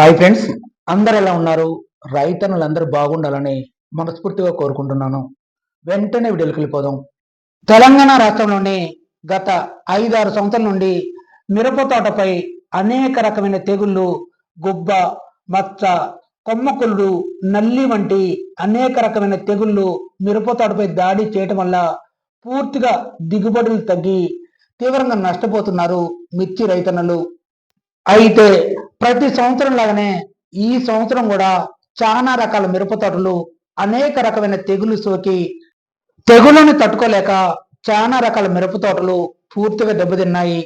Hi friends అందరు ఎలా ఉన్నారు? రైతన్నులందరూ బాగుండాలని మనస్ఫూర్తిగా కోరుకుంటున్నాను. వెంటనే వీడియోకి వెళ్ళిపోదాం. తెలంగాణ రాష్ట్రంలోని గత ఐదారు సంవత్సరాల నుండి మిరప తోటపై అనేక రకమైన తెగుళ్ళు గుబ్బ మచ్చ కొమ్మకుళ్ళు నల్లి వంటి అనేక రకమైన తెగుళ్ళు మిరప తోటపై దాడి చేయటం వల్ల పూర్తిగా దిగుబడులు తగ్గి తీవ్రంగా నష్టపోతున్నారు మిర్చి రైతన్నలు. అయితే ప్రతి సంవత్సరం లాగానే ఈ సంవత్సరం కూడా చాలా రకాల మిరప తోటలు అనేక రకమైన తెగులు సోకి తెగులను తట్టుకోలేక చాలా రకాల మిరప తోటలు పూర్తిగా దెబ్బతిన్నాయి.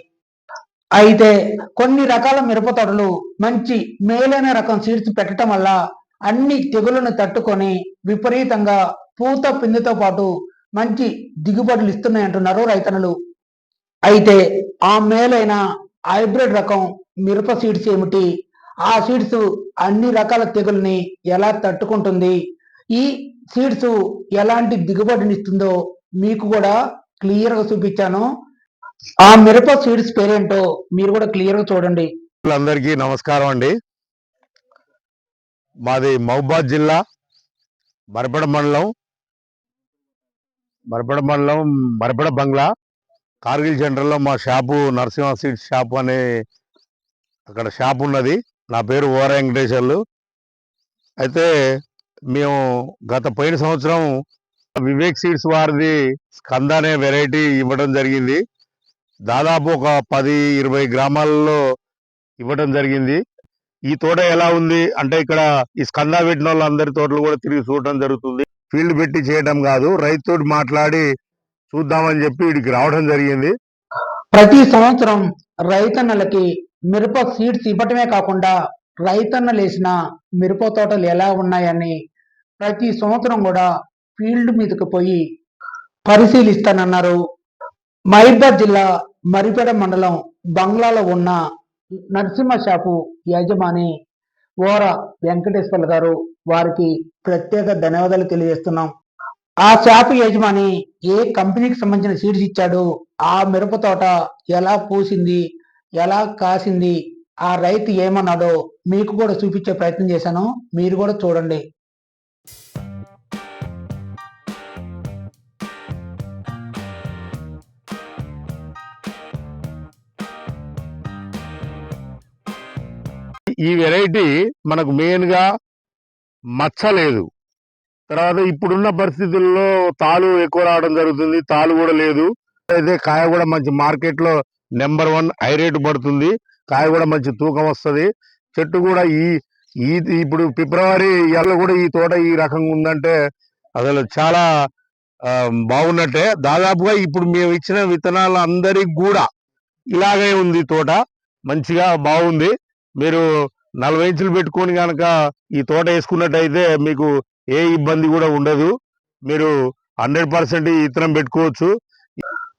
అయితే కొన్ని రకాల మిరప తోటలు మంచి మేలైన రకం సీడ్స్ పెట్టడం వల్ల అన్ని తెగులను తట్టుకొని విపరీతంగా పూత పిందితో పాటు మంచి దిగుబడులు ఇస్తున్నాయి అంటున్నారు రైతన్నలు. అయితే ఆ మేలైన హైబ్రిడ్ రకం మిరప సీడ్స్ ఏమిటి? ఆ సీడ్స్ అన్ని రకాల తెగుల్ని ఎలా తట్టుకుంటుంది? ఈ సీడ్స్ ఎలాంటి దిగుబడినిస్తుందో మీకు కూడా క్లియర్గా చూపించాను. ఆ మిరప సీడ్స్ పేరేంటో మీరు కూడా క్లియర్గా చూడండి. అందరికీ నమస్కారం అండి. మాది మహబాద్ జిల్లా మరపడ మండలం మరపడ మండలం మరపడ బంగ్లా. కార్గిల్ సెంటర్లో మా షాపు నరసింహ సీడ్స్ షాపు అనే అక్కడ షాప్ ఉన్నది. నా పేరు ఓర వెంకటేశ్వర్లు అయితే మేము గత పోయిన సంవత్సరం వివేక్ సీడ్స్ వారిది స్కంద అనే వెరైటీ ఇవ్వడం జరిగింది. దాదాపు ఒక పది ఇరవై గ్రామాలలో ఇవ్వడం జరిగింది. ఈ తోట ఎలా ఉంది? అంటే ఇక్కడ ఈ స్కంద పెట్టిన వాళ్ళు అందరి తోటలు కూడా తిరిగి చూడటం జరుగుతుంది. ఫీల్డ్ పెట్టి చేయడం కాదు రైతుతో మాట్లాడి చూద్దామని చెప్పి ఇక్కడికి రావడం జరిగింది. ప్రతి సంవత్సరం రైతన్నలకి మిరప సీడ్స్ ఇవ్వటమే కాకుండా రైతన్నలు వేసిన మిరప తోటలు ఎలా ఉన్నాయని ప్రతి సంవత్సరం కూడా ఫీల్డ్ మీదకి పోయి పరిశీలిస్తానన్నారు. మహిబాద్ జిల్లా మరిపేడ మండలం బంగ్లాలో ఉన్న నరసింహ షాపు యజమాని ఓర వెంకటేశ్వర్లు గారు వారికి ప్రత్యేక ధన్యవాదాలు తెలియజేస్తున్నాం. ఆ షాపు యజమాని ఏ కంపెనీకి సంబంధించిన సీడ్స్ ఇచ్చాడు? ఆ మిరప తోట ఎలా పూసింది? ఎలా కాసింది? ఆ రైతు ఏమన్నాడో మీకు కూడా చూపించే ప్రయత్నం చేశాను. మీరు కూడా చూడండి. ఈ వెరైటీ మనకు మెయిన్గా మచ్చ లేదు. తర్వాత ఇప్పుడున్న పరిస్థితుల్లో తాలు ఎక్కువ రావడం జరుగుతుంది. తాలు కూడా లేదు. అయితే కాయ కూడా మంచి మార్కెట్లో నెంబర్ వన్ హై రేటు పడుతుంది. కాయ కూడా మంచి తూకం వస్తుంది. చెట్టు కూడా ఈ ఈ ఇప్పుడు ఫిబ్రవరి ఎల్ల కూడా ఈ తోట ఈ రకంగా ఉందంటే అసలు చాలా బాగున్నట్టే. దాదాపుగా ఇప్పుడు మేము ఇచ్చిన విత్తనాలు అందరికి కూడా ఇలాగే ఉంది తోట. మంచిగా బాగుంది. మీరు నలభై ఇంచులు పెట్టుకొని కనుక ఈ తోట వేసుకున్నట్టయితే మీకు ఏ ఇబ్బంది కూడా ఉండదు. మీరు హండ్రెడ్ పర్సెంట్ ఇత్తనం పెట్టుకోవచ్చు.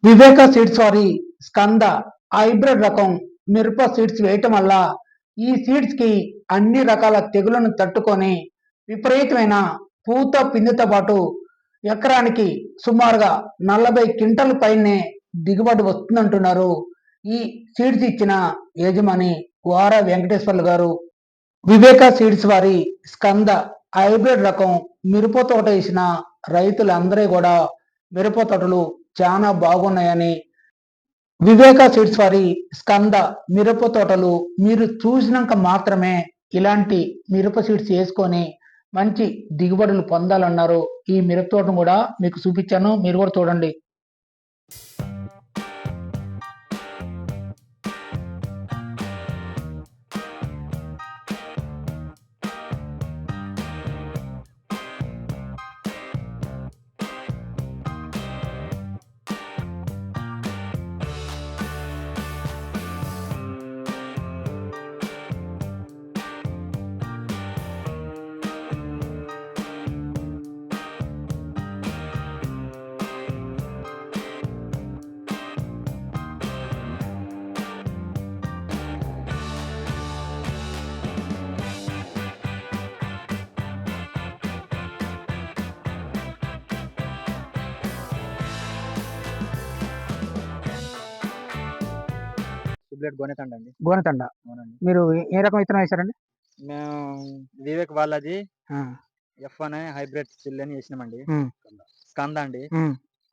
వివేక సీడ్స్ వారి స్కంద హైబ్రిడ్ రకం మిరప సీడ్స్ వేయటం వల్ల ఈ సీడ్స్కి అన్ని రకాల తెగులను తట్టుకొని విపరీతమైన పూత పిండితో పాటు ఎకరానికి సుమారుగా నలభై క్వింటల్ పైనే దిగుబడి వస్తుందంటున్నారు ఈ సీడ్స్ ఇచ్చిన యజమాని వార వెంకటేశ్వర్లు గారు. వివేక సీడ్స్ వారి స్కంద హైబ్రిడ్ రకం మిరప తోట వేసిన రైతులందరూ కూడా మిరప తోటలు చాలా బాగున్నాయని వివేక సీడ్స్ వారి స్కంద మిరప తోటలు మీరు చూసినాక మాత్రమే ఇలాంటి మిరప సీడ్స్ వేసుకొని మంచి దిగుబడులు పొందాలన్నారు. ఈ మిరప తోటను కూడా మీకు చూపించాను. మీరు కూడా చూడండి. సిబ్లెట్ గోనెతండ అండి. గోనతండ. అవునండి. మీరు ఏ రకం విత్తనం వేశారండి? మేము వివేక్ బాలాజీ ఎఫ్ అనే హైబ్రిడ్ సిల్ అని చేసినామండి ఉమ్. స్కంద అండి.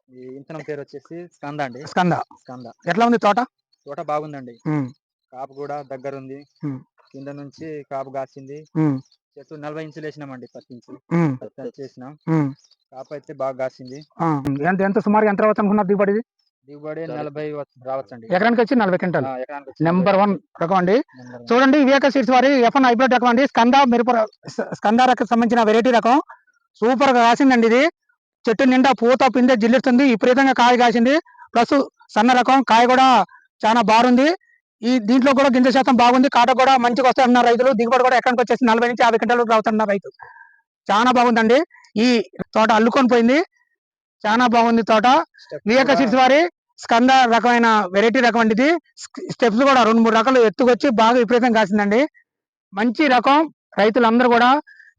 ఈ ఇంతనం పేరు వచ్చేసి స్కంద అండి. స్కంద. స్కంద. ఎట్లా ఉంది తోట? తోట బాగుందండి. కాపు కూడా దగ్గర ఉంది. కింద నుంచి కాపు కాసింది. చెట్టు నలభై ఇంచులు వేసినామండి పత్తి ఇంచు. ఉమ్, పత్తి అంచు వేసినాం. ఉమ్. కాపు అయితే బాగా కాసింది. ఎంత ఎంత సుమారు ఎంత రావచ్చు అనుకున్నారు దిగుబడి? దిగుబడి నలభై రావచ్చండి. ఎకరానికి వచ్చి నలభై క్వింటాల్. ఆ, ఎకరానికి వచ్చి నెంబర్ వన్ రకం అండి. వన్. చూడండి వివేక సీడ్స్ వారి ఎఫ్ఎన్ హైబ్రిడ్ రకం అండి. స్కంద మిరప స్కంద రకం సంబంధించిన వెరైటీ రకం. సూపర్గా కాసిందండి ఇది. చెట్టు నిండా పూత పిందె జిల్లుతుంది. విపరీతంగా కాయ కాసింది. ప్లస్ సన్న రకం. కాయ కూడా చాలా బాగుంది. ఈ దీంట్లో కూడా గింజ శాతం బాగుంది. కాట కూడా మంచిగా వస్తాయన్నారు రైతులు. దిగుబడి కూడా ఎక్కడికి వచ్చేసి నలభై నుంచి యాభై క్వింటాలు రావుతున్నారు రైతు చాలా బాగుందండి. ఈ తోట అల్లుకొని పోయింది. చాలా బాగుంది తోట. వివేక సీడ్స్ వారి స్కంద రకమైన వెరైటీ రకం అండి ఇది స్టెప్స్ కూడా రెండు మూడు రకాలు ఎత్తుకొచ్చి బాగా విపరీతం కాసిందండి. మంచి రకం. రైతులందరూ కూడా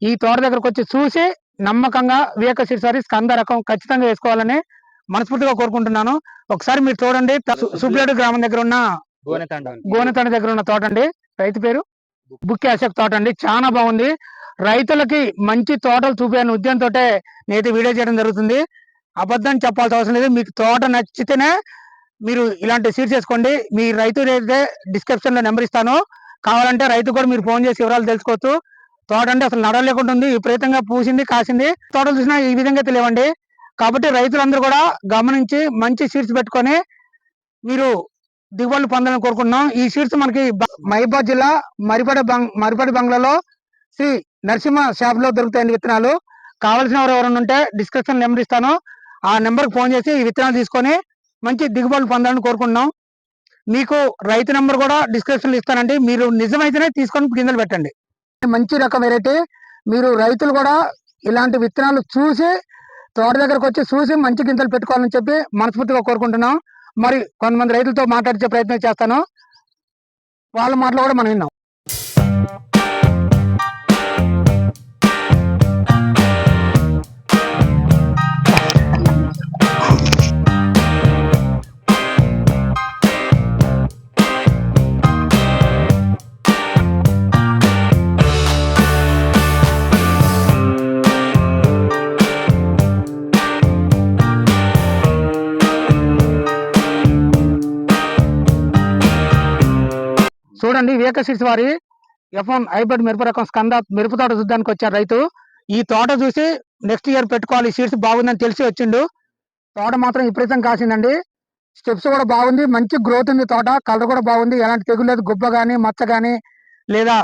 ఈ తోట దగ్గరకు వచ్చి చూసి నమ్మకంగా వివేక సీడ్స్ వారి స్కంద రకం ఖచ్చితంగా వేసుకోవాలని మనస్ఫూర్తిగా కోరుకుంటున్నాను. ఒకసారి మీరు చూడండి. సుబ్లేడు గ్రామం దగ్గర ఉన్న గోనెతండ. దగ్గర ఉన్న తోట అండి. రైతు పేరు బుక్కి అశోక్ తోట అండి. చాలా బాగుంది. రైతులకి మంచి తోటలు చూపించని ఉద్యమంతో నేటి వీడియో చేయడం జరుగుతుంది. అబద్ధం చెప్పాల్సిన అవసరం లేదు. మీకు తోట నచ్చితేనే మీరు ఇలాంటి సీట్స్ వేసుకోండి. మీ రైతు అయితే డిస్క్రిప్షన్లో నెంబర్ ఇస్తాను. కావాలంటే రైతు కూడా మీరు ఫోన్ చేసి వివరాలు తెలుసుకోవచ్చు. తోట అంటే అసలు నడవలేకుండా ఉంది విపరీతంగా పూసింది కాసింది. తోటలు చూసినా ఈ విధంగా తెలియవండి. కాబట్టి రైతులందరూ కూడా గమనించి మంచి సీట్స్ పెట్టుకొని మీరు దిగుబడులు పొందాలని కోరుకుంటున్నాం. ఈ సీట్స్ మనకి మహిబాద్ జిల్లా మరిపడి బంగ్ మరిపడి బంగ్లాలో శ్రీ నరసింహ షాప్లో దొరుకుతాయండి విత్తనాలు. కావాల్సిన వారు ఎవరైనా ఉంటే డిస్క్రిప్షన్ నెంబర్ ఇస్తాను. ఆ నెంబర్కి ఫోన్ చేసి విత్తనాలు తీసుకొని మంచి దిగుబడులు పొందాలని కోరుకుంటున్నాం. మీకు రైతు నెంబర్ కూడా డిస్క్రిప్షన్లో ఇస్తానండి. మీరు నిజమైతేనే తీసుకొని గింజలు పెట్టండి. మంచి రకం వెరైటీ మీరు రైతులు కూడా ఇలాంటి విత్తనాలు చూసి తోట దగ్గరకు వచ్చి చూసి మంచి గింజలు పెట్టుకోవాలని చెప్పి మనస్ఫూర్తిగా కోరుకుంటున్నాం. మరి కొంతమంది రైతులతో మాట్లాడించే ప్రయత్నం చేస్తాను. వాళ్ళ మాటలు కూడా మనం విన్నాం. చూడండి వివేక సీడ్స్ వారి ఎఫ్ వన్ హైబ్రిడ్ మిరప రకం స్కంద మిరప తోట చూద్దానికి వచ్చారు రైతు. ఈ తోట చూసి నెక్స్ట్ ఇయర్ పెట్టుకోవాలి సీడ్స్ బాగుందని తెలిసి వచ్చిండు. తోట మాత్రం విపరీతం కాసిందండి. స్టెప్స్ కూడా బాగుంది మంచి గ్రోత్ ఉంది తోట కలర్ కూడా బాగుంది. ఎలాంటి తెగులు లేదు గుబ్బ కానీ మచ్చ కానీ లేదా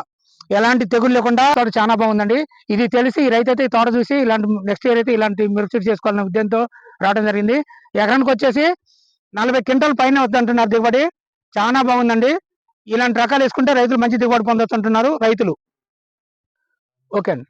ఎలాంటి తెగులు లేకుండా తోట చాలా బాగుందండి. ఇది తెలిసి ఈ రైతు అయితే ఈ తోట చూసి ఇలాంటి నెక్స్ట్ ఇయర్ అయితే ఇలాంటి మిరప సీడ్స్ చేసుకోవాలనే ఉద్దేశంతో రావడం జరిగింది. ఎకరానికి వచ్చేసి నలభై క్వింటల్ పైన వద్దంటున్నారు దిగుబడి. చాలా బాగుందండి. ఇలాంటి రకాలు వేసుకుంటే రైతులు మంచి దిగుబడి పొందొచ్చు అంటున్నారు రైతులు. ఓకే అండి.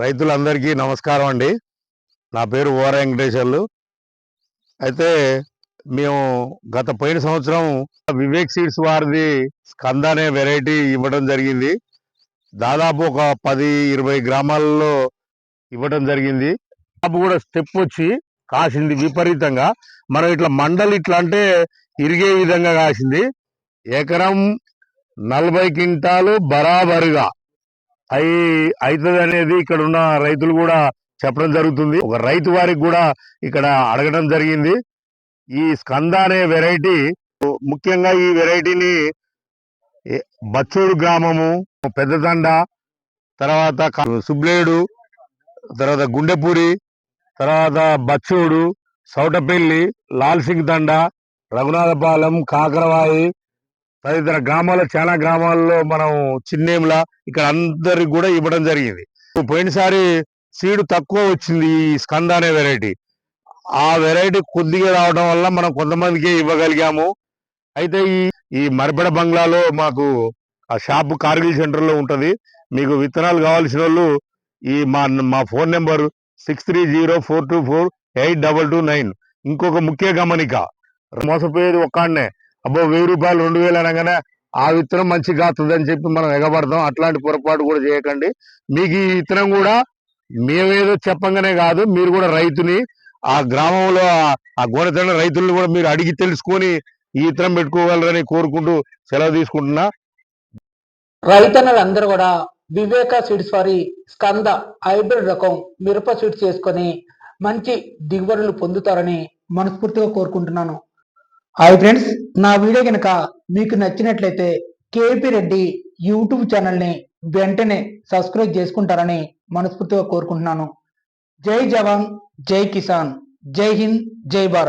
రైతులందరికీ నమస్కారం అండి. నా పేరు ఓర వెంకటేశ్వర్లు. అయితే మేము గత పోయిన సంవత్సరం వివేక్ సీడ్స్ వారిది స్కంద అనే వెరైటీ ఇవ్వడం జరిగింది. దాదాపు ఒక పది ఇరవై గ్రామాలలో ఇవ్వడం జరిగింది. కాపు కూడా స్టెప్ వచ్చి కాసింది విపరీతంగా. మనం ఇట్లా మండలి ఇట్లా అంటే ఇరిగే విధంగా కాసింది. ఎకరం నలభై క్వింటాలు బరాబరుగా. అయి అవుతుంది అనేది ఇక్కడ ఉన్న రైతులు కూడా చెప్పడం జరుగుతుంది. ఒక రైతు వారికి కూడా ఇక్కడ అడగడం జరిగింది. ఈ స్కంద అనే వెరైటీ ముఖ్యంగా ఈ వెరైటీని ఏ- బచ్చూరు గ్రామము పెద్దదండ తర్వాత క- సుబ్లేడు తర్వాత గుండెపూరి తర్వాత బచ్చూడు సౌటపల్లి లాల్సింగ్ దండ రఘునాథపాలెం కాకరవాయి తదితర గ్రామాల్లో చాలా గ్రామాల్లో మనం చిన్నేముల ఇక్కడ అందరికి కూడా ఇవ్వడం జరిగింది. పోయినసారి సీడు తక్కువ వచ్చింది ఈ స్కంద అనే వెరైటీ. ఆ వెరైటీ కొద్దిగా రావడం వల్ల మనం కొంతమందికి ఇవ్వగలిగాము. అయితే ఈ ఈ మరబడ బంగ్లాలో మాకు ఆ షాప్ కార్గిల్ సెంటర్లో మీకు విత్తనాలు కావాల్సిన వాళ్ళు ఈ మా మా phone number six three zero four two four eight double two nine. ఇంకొక ముఖ్య గమనిక మోసపోయేది ఒక్కడనే. అబ్బో వెయ్యి రూపాయలు రెండు వేలు అనగానే ఆ విత్తనం మంచి కాస్తుంది అని చెప్పి మనం ఎగబడతాం. అట్లాంటి పొరపాటు కూడా చేయకండి. మీకు ఈ విత్తనం కూడా మేమేదో చెప్పంగానే కాదు మీరు కూడా రైతుని ఆ గ్రామంలో ఆ- గోడతండ రైతులను కూడా మీరు అడిగి తెలుసుకొని ఈ విత్తనం పెట్టుకోగలరని కోరుకుంటూ సెలవు తీసుకుంటున్నా. రైతన్నలందరూ కూడా వివేక సీడ్స్ వారి స్కంద హైబ్రిడ్ రకం మిరప సీడ్స్ చేసుకొని మంచి దిగుబడులు పొందుతారని మనస్ఫూర్తిగా కోరుకుంటున్నాను. హాయ్ ఫ్రెండ్స్ నా వీడియో కనుక మీకు నచ్చినట్లయితే కేపీ రెడ్డి యూట్యూబ్ ఛానల్ని వెంటనే సబ్స్క్రైబ్ చేసుకుంటారని మనస్ఫూర్తిగా కోరుకుంటున్నాను. జై జవాన్ జై కిసాన్ జై హింద్ జై భారత్.